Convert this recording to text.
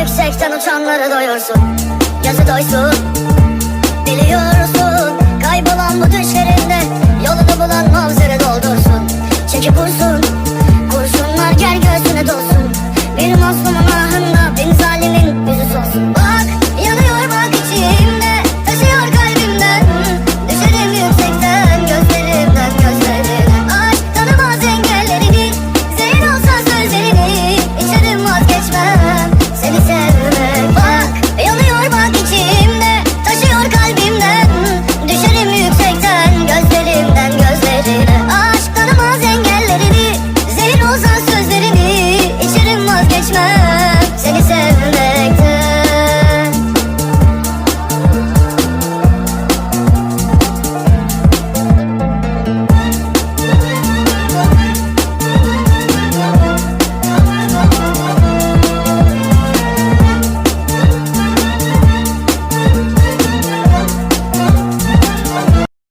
yüksekten uçanları doyursun. Gözü doysun. Biliyorsun